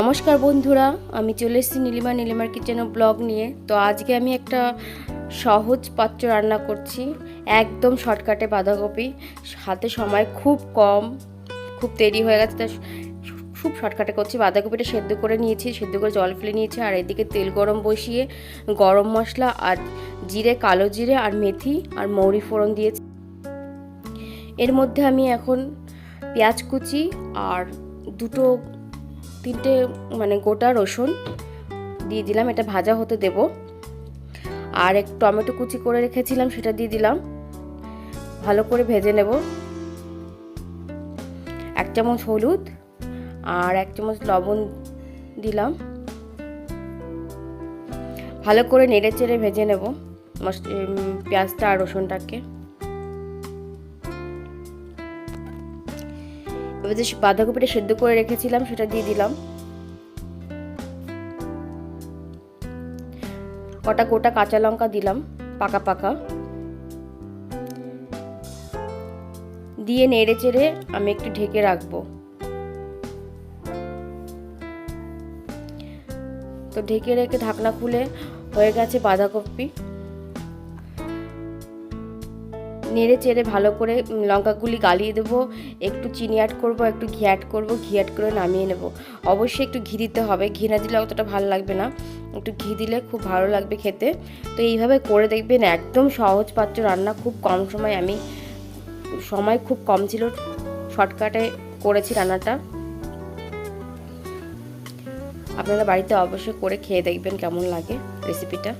নমস্কার বন্ধুরা, আমি চলে এসেছি নীলিমা নীলিমার কিচেন ব্লগ নিয়ে। তো আজকে আমি একটা সহজ পাত্র রান্না করছি, একদম শর্টকাটে বাঁধাকপি। হাতে সময় খুব কম, খুব দেরি হয়ে গেছে তা খুব শর্টকাটে করছি। বাঁধাকপিটা সেদ্ধ করে নিয়েছি, সেদ্ধ করে জল ফেলে নিয়েছি, আর এদিকে তেল গরম বসিয়ে গরম মশলা আর জিরে, কালো জিরে আর মেথি আর মৌরি ফোড়ন দিয়েছি। এর মধ্যে আমি এখন পেঁয়াজ কুচি আর দুটো তিনটে মানে গোটা রসুন দিয়ে দিলাম, এটা ভাজা হতে দেব। আর এক টমেটো কুচি করে রেখেছিলাম, সেটা দিয়ে দিলাম। ভালো করে ভেজে নেব। এক চামচ হলুদ আর এক চামচ লবণ দিলাম। ভালো করে নেড়ে চেড়ে ভেজে নেব। পেঁয়াজটা আর রসুনটাকে। যে বাঁধাকপিটা সেদ্ধ করে রেখেছিলাম, সেটা দিয়ে দিলাম। কটা গোটা কাঁচা লঙ্কা দিলাম, পাকা পাকা। দিয়ে নেড়ে চেড়ে আমি একটু ঢেকে রাখব। তো ঢেকে রেখে ঢাকনা খুলে হয়ে গেছে বাঁধাকপি। নেড়ে চেড়ে ভালো করে লঙ্কাগুলি গালিয়ে দেবো, একটু চিনি অ্যাড করব, একটু ঘি অ্যাড করব, ঘি অ্যাড করে নামিয়ে নেব। অবশ্যই একটু ঘি দিতে হবে, ঘি না দিলে অতটা ভালো লাগবে না। একটু ঘি দিলে খুব ভালো লাগবে খেতে। তো এইভাবে করে দেখবেন, একদম সহজ পাত্র রান্না খুব কম সময় আমি, সময় খুব কম ছিল শর্টকাটে করেছি রান্নাটা। আপনারা বাড়িতে অবশ্যই করে খেয়ে দেখবেন কেমন লাগে রেসিপিটা